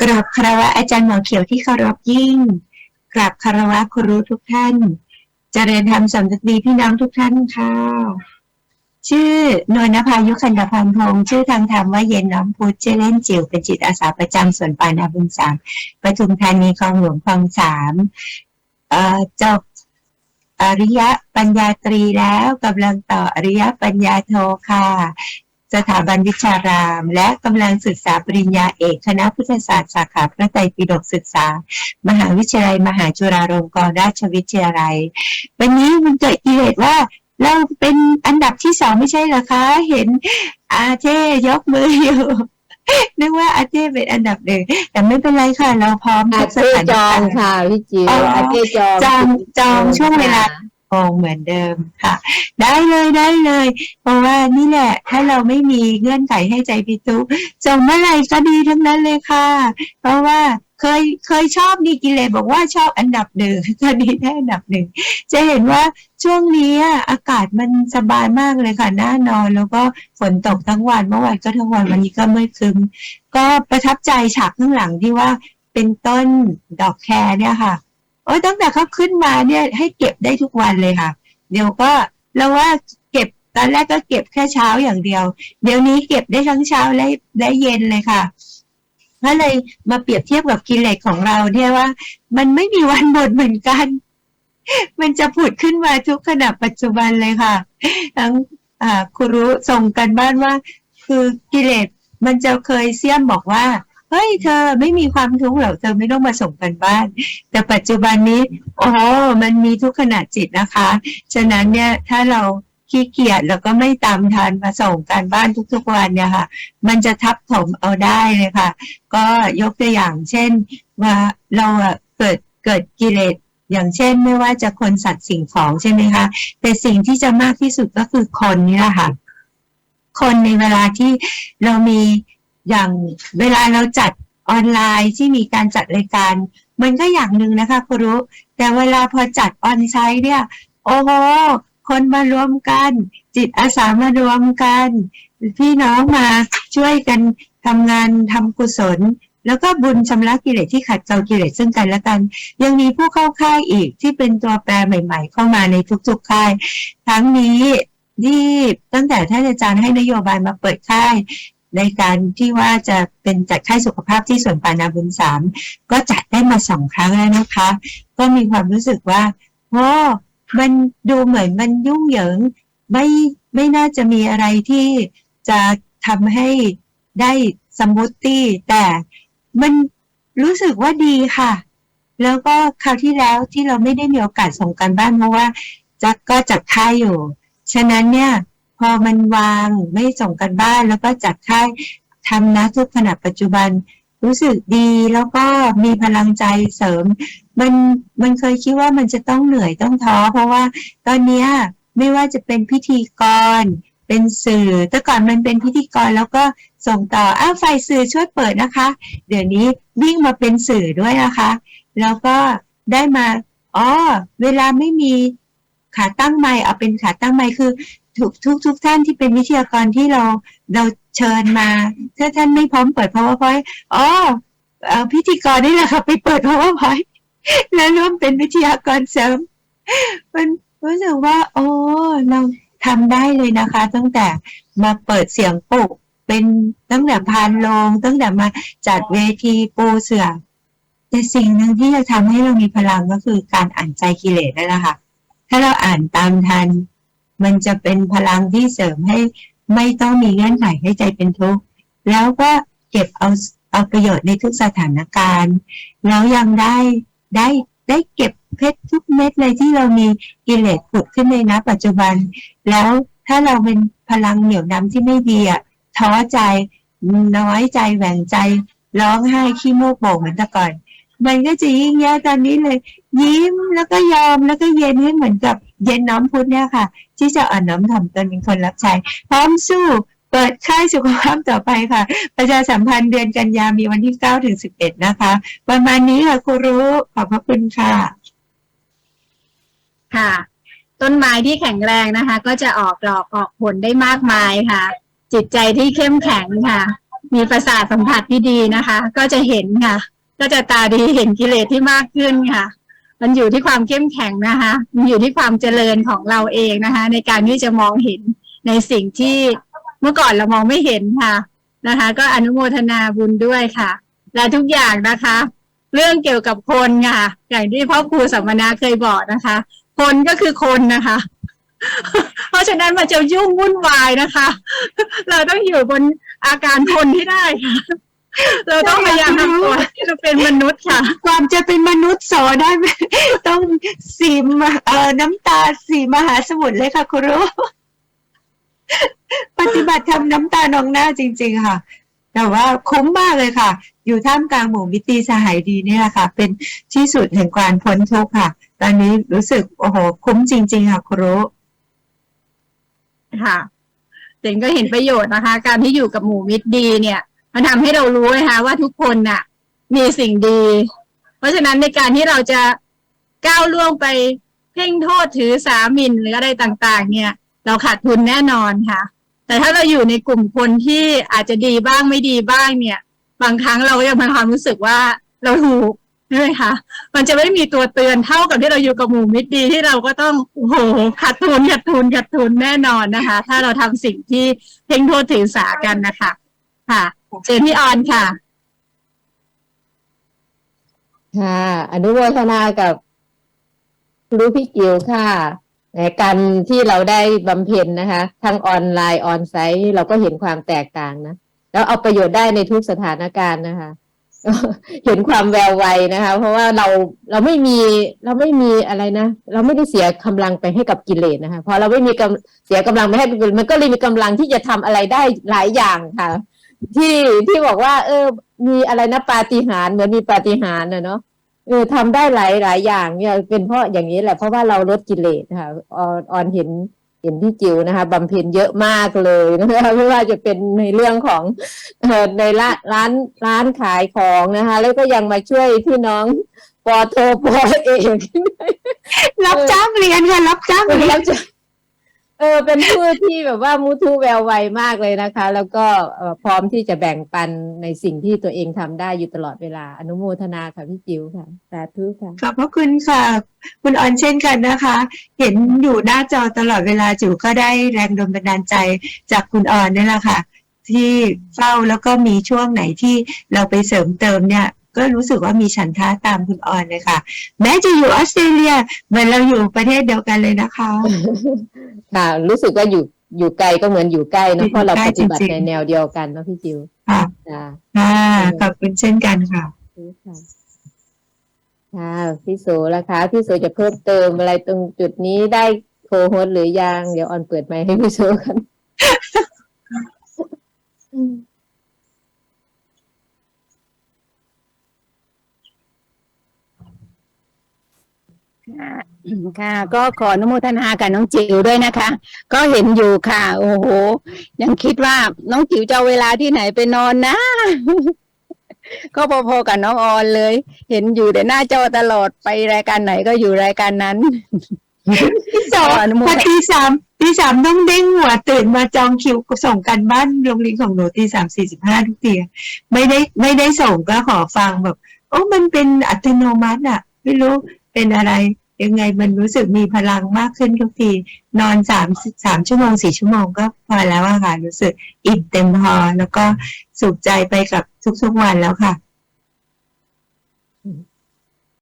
กราบคารวะอาจารย์หมอเขียวที่เคารพยิ่ง กราบคารวะครูทุกท่านเจริญธรรมสำนึกดีพี่น้องทุกท่านค่ะ ชื่อนวลนภายุคันดพันพงศ์ชื่อทางธรรมว่าเย็นน้ำพุธชื่อเล่นจิ๋วเป็นจิตอาสาประจำส่วนปานาบุญสามปทุมธานีคลองหลวงคลองสามจบอริยปัญญาตรีแล้วกำลังต่ออริยปัญญาโทค่ะ สถาบันวิชาราม และกำลังศึกษาปริญญาเอกคณะพุทธศาสตร์สาขาพระไตรปิฎกศึกษา มหาวิทยาลัย มหาจุฬาลงกรณราชวิทยาลัย วันนี้มันเกิดกิเลสว่าเราเป็นอันดับที่สองไม่ใช่เหรอคะ เห็นอาเจ้ยกมืออยู่นึกว่าอาเจ้เป็นอันดับหนึ่งแต่ไม่เป็นไรค่ะ เราพร้อมอาทุกสเจถานจองการณ์ค่ะพี่จิ๋วอ๋อออาเจจองจองจองช่วงเวลา คงเหมือนเดิมค่ะ ได้เลยได้เลย เพราะว่านี่แหละ ถ้าเราไม่มีเงื่อนไขให้ใจพิทุส่งเมื่อไหร่ก็ดีทั้งนั้นเลยค่ะ เพราะว่าเคยเคยชอบนี่กิเลสบอกว่าชอบอันดับหนึ่งตอนนี้ได้อันดับหนึ่งจะเห็นว่าช่วงนี้อากาศมันสบายมากเลยค่ะน่านอน แล้วก็ฝนตกทั้งวันเมื่อวานก็ทั้งวันวันนี้ก็ไม่ครึมก็ประทับใจฉากข้างหลังที่ว่าเป็นต้นดอกแครเนี่ยค่ะ โอ้ยตั้งแต่เขาขึ้นมาเนี่ยให้เก็บได้ทุกวันเลยค่ะ เดี๋ยวก็เราว่าเก็บตอนแรกก็เก็บแค่เช้าอย่างเดียว เดี๋ยวนี้เก็บได้ทั้งเช้าและและเย็นเลยค่ะก็เลยมาเปรียบเทียบกับกิเลสของเราเนี่ยว่า มันไม่มีวันหมดเหมือนกัน มันจะผุดขึ้นมาทุกขณะปัจจุบันเลยค่ะ ทั้งครูรู้ส่งกันบ้านว่า คือกิเลสมันจะเคยเสี่ยมบอกว่า เฮ้ยเธอไม่มีความทุกข์หรอกเธอไม่ต้องมาส่งกันบ้าน แต่ปัจจุบันนี้โอ้โหมันมีทุกขณะจิตนะคะ ฉะนั้นเนี่ยถ้าเราขี้เกียจแล้วก็ไม่ตามทันมาส่งการบ้านทุกๆวันเนี่ยค่ะ มันจะทับถมเอาได้เลยค่ะ ก็ยกตัวอย่างเช่นว่าเราอะเกิดเกิดกิเลสอย่างเช่นไม่ว่าจะคนสัตว์สิ่งของใช่ไหมคะแต่สิ่งที่จะมากที่สุดก็คือคนนี่แหละค่ะ คนในเวลาที่เรามี อย่างเวลาเราจัดออนไลน์ที่มีการจัดรายการ มันก็อย่างหนึ่งนะคะครูแต่เวลาพอจัดออนไซต์เนี่ย โอ้โหคนมารวมกัน จิตอาสามารวมกัน พี่น้องมาช่วยกันทำงานทำกุศล แล้วก็บุญชำระกิเลสที่ขัดเกลากิเลสซึ่งกันและกัน ยังมีผู้เข้าค่ายอีกที่เป็นตัวแปรใหม่ ๆ เข้ามาในทุกๆค่าย ทั้งนี้ที่ตั้งแต่ท่านอาจารย์ให้นโยบายมาเปิดค่าย ในการที่ว่าจะเป็นจัดค่ายสุขภาพที่สวนปานาบุญสามก็จัดได้มาสองครั้งแล้วนะคะ ก็มีความรู้สึกว่าโอ้มันดูเหมือนมันยุ่งเหยิงไม่ไม่น่าจะมีอะไรที่จะทำให้ได้สมูทตี้แต่มันรู้สึกว่าดีค่ะ แล้วก็คราวที่แล้วที่เราไม่ได้มีโอกาสส่งกันบ้านเพราะว่าจะก็จัดค่ายอยู่ ฉะนั้นเนี่ย พอมันวางไม่ส่งกันบ้านแล้วก็จัดค่ายทำนะทุกขณะปัจจุบันรู้สึกดีแล้วก็มีพลังใจเสริม มันมันเคยคิดว่ามันจะต้องเหนื่อยต้องท้อ เพราะว่าตอนเนี้ยไม่ว่าจะเป็นพิธีกร เป็นสื่อแต่ก่อนมันเป็นพิธีกรแล้วก็ส่งต่ออ้าวไฟสื่อช่วยเปิดนะคะ เดี๋ยวนี้วิ่งมาเป็นสื่อด้วยนะคะ แล้วก็ได้มาอ๋อเวลาไม่มีขาตั้งไมค์เอาเป็นขาตั้งไมค์คือทุกทุกทุกท่านที่เป็นวิทยากรที่เราเราเชิญมา ถ้าท่านไม่พร้อมเปิด powerpoint อ๋อเอ่อพิธีกรนี่แหละค่ะ ไปเปิด powerpoint แล้วร่วมเป็นวิทยากรเสริม มันรู้สึกว่า โอ้เราทำได้เลยนะคะ ตั้งแต่มาเปิดเสียงปลุกเป็นตั้งแต่พานโลง ตั้งแต่มาจัดเวทีปูเสือแต่สิ่งหนึ่งที่จะทำให้เรามีพลังก็คือการอ่านใจกิเลสนั่นแหละค่ะ ถ้าเราอ่านตามทัน มันจะเป็นพลังที่เสริมให้ไม่ต้องมีเงื่อนไขให้ใจเป็นทุกข์แล้วก็เก็บเอาเอาประโยชน์ในทุกสถานการณ์ แล้วยังได้ได้ได้เก็บเพชรทุกเม็ดเลยที่เรามีกิเลสผุดขึ้นในณปัจจุบัน แล้วถ้าเราเป็นพลังเหนี่ยวน้ำที่ไม่ดีอะท้อใจน้อยใจแหว่งใจ ร้องไห้ขี้โมกโป่งเหมือนแต่ก่อน มันก็จะยิ่งแย่ตอนนี้เลย ยิ้มแล้วก็ยอมแล้วก็เย็นให้เหมือนกับ เย็นน้อมพุทธเนี่ยค่ะ ที่จะอ่อนน้อมถ่อมตนเป็นคนรับใช้พร้อมสู้เปิดค่ายสุขภาพต่อไปค่ะ ประชาสัมพันธ์เดือนกันยามีวันที่9ถึง11 นะคะ ประมาณนี้ค่ะครูรู้ขอบพระคุณค่ะ ค่ะ ต้นไม้ที่แข็งแรงนะคะ ก็จะออกดอกออกผลได้มากมายค่ะ จิตใจที่เข้มแข็งค่ะ มีประสาทสัมผัสที่ดีนะคะ ก็จะเห็นค่ะ ก็จะตาดีเห็นกิเลสที่มากขึ้นค่ะ มันอยู่ที่ความเข้มแข็งนะคะ มันอยู่ที่ความเจริญของเราเองนะคะ ในการที่จะมองเห็นในสิ่งที่เมื่อก่อนเรามองไม่เห็นค่ะนะคะ ก็อนุโมทนาบุญด้วยค่ะ และทุกอย่างนะคะ เรื่องเกี่ยวกับคนค่ะอย่างที่พ่อครูสัมมนาเคยบอกนะคะ คนก็คือคนนะคะ เพราะฉะนั้นมันจะยุ่งวุ่นวายนะคะ เราต้องอยู่บนอาการคนที่ได้ค่ะ เราต้องพยายามทำตัวให้เราเป็นมนุษย์ค่ะ ความจะเป็นมนุษย์โสได้ไหมต้องสีมเอ่อน้ำตาสีมหาสมุทรเลยค่ะครูรู้ปฏิบัติธรรมน้ำตานองหน้าจริง ๆ ค่ะ แต่ว่าคุ้มมากเลยค่ะ อยู่ท่ามกลางหมู่มิตรีสหายดีนี่แหละค่ะ เป็นที่สุดแห่งการพ้นทุกข์ค่ะ ตอนนี้รู้สึกโอ้โหคุ้มจริง ๆ ค่ะครูรู้ค่ะเจนก็เห็นประโยชน์นะคะ การที่อยู่กับหมู่มิตรดีเนี่ย มันทำให้เรารู้นะคะว่าทุกคนน่ะ มีสิ่งดี เพราะฉะนั้นในการที่เราจะก้าวล่วงไปเพ่งโทษถือสาหมินหรืออะไรต่างๆ เนี่ย เราขาดทุนแน่นอนค่ะ แต่ถ้าเราอยู่ในกลุ่มคนที่อาจจะดีบ้างไม่ดีบ้างเนี่ย บางครั้งเราก็ยังมีความรู้สึกว่าเราถูกใช่ไหมคะมันจะไม่มีตัวเตือนเท่ากับที่เราอยู่กับหมู่มิตรดีที่เราก็ต้องโอ้โหขาดทุนขาดทุนขาดทุนแน่นอนนะคะ ถ้าเราทำสิ่งที่เพ่งโทษถือสากันนะคะ ค่ะ เจนพี่ออนค่ะ ค่ะ อนุโมทนากับครูพี่จิ๋วค่ะในการที่เราได้บำเพ็ญนะคะทั้งออนไลน์ออนไซต์เราก็เห็นความแตกต่างนะ แล้วเอาประโยชน์ได้ในทุกสถานการณ์นะคะ เห็นความแววไวนะคะ เพราะว่าเราเราไม่มีเราไม่มีอะไรนะ เราไม่ได้เสียกำลังไปให้กับกิเลสนะคะพอเราไม่มีกำเสียกำลังไปให้กิเลสมันก็เลยมีกำลังที่จะทำอะไรได้หลายอย่างค่ะ ที่ที่บอกว่า เออ มีอะไรนะปาฏิหาริย์เหมือนมีปาฏิหาริย์นะเนาะเออทำได้หลายหลายอย่างเนี่ยเป็นเพราะอย่างนี้แหละเพราะว่าเราลดกิเลสค่ะออนออนเห็นเห็นพี่จิวนะคะบำเพ็ญเยอะมากเลยนะคะไม่ว่าจะเป็นในเรื่องของเอ่อในร้านร้านร้านขายของนะคะ แล้วก็ยังมาช่วยพี่น้องปอโทปอเอกรับจ้างเรียนค่ะรับจ้างเรียนแล้วจะ เออเป็นผู้ที่แบบว่ามุทุแววไวมากเลยนะคะ แล้วก็พร้อมที่จะแบ่งปันในสิ่งที่ตัวเองทำได้อยู่ตลอดเวลาอนุโมทนาค่ะพี่จิ๋วค่ะสาธุค่ะขอบพระคุณค่ะ คุณออนเช่นกันนะคะ เห็นอยู่หน้าจอตลอดเวลาจิ๋วก็ได้แรงดลบันดาลใจจากคุณออนนี่แหละค่ะ ที่เฝ้าแล้วก็มีช่วงไหนที่เราไปเสริมเติมเนี่ย ก็รู้สึกว่ามีฉันทะตามคุณออนเลยค่ะ แม้จะอยู่ออสเตรเลียเหมือนเราอยู่ประเทศเดียวกันเลยนะคะค่ะ รู้สึกว่าอยู่อยู่ไกลก็เหมือนอยู่ใกล้อยู่เนอะเพราะเราใกล้ปฏิบัติจริงๆในแนวเดียวกันเนาะพี่จิ๋วค่ะจ้าค่ะขอบคุณเช่นกันค่ะค่ะค่ะพี่โสล่ะคะพี่โสจะเพิ่มเติมอะไรตรงจุดนี้ได้โคโฮสหรือยัง เดี๋ยวออนเปิดไมค์ให้พี่โสกัน ค่ะ ก็ขออนุโมทนากับน้องจิ๋วด้วยนะคะ ก็เห็นอยู่ค่ะ โอ้โห ยังคิดว่าน้องจิ๋วจะเอาเวลาที่ไหนไปนอนนะ ก็พอๆกับน้องออนเลย เห็นอยู่แต่หน้าจอตลอดไปรายการไหนก็อยู่รายการนั้นพี่สขออนุโมพทอนา ตีสามตีสามต้องเด้งหัวตื่นมาจองคิวส่งกันบ้านโรงเรียนของหนูตีสามสี่สิบห้าทุกทีไม่ได้ไม่ได้ส่งก็ขอฟังแบบ โอ้มันเป็นอัตโนมัติอะไม่รู้เป็นอะไร ยังไงมันรู้สึกมีพลังมากขึ้นทุกที นอนสามสามชั่วโมงสี่ชั่วโมงก็พอแล้วอะค่ะ รู้สึกอิ่มเต็มพอแล้วก็สุขใจไปกับทุกๆวันแล้วค่ะ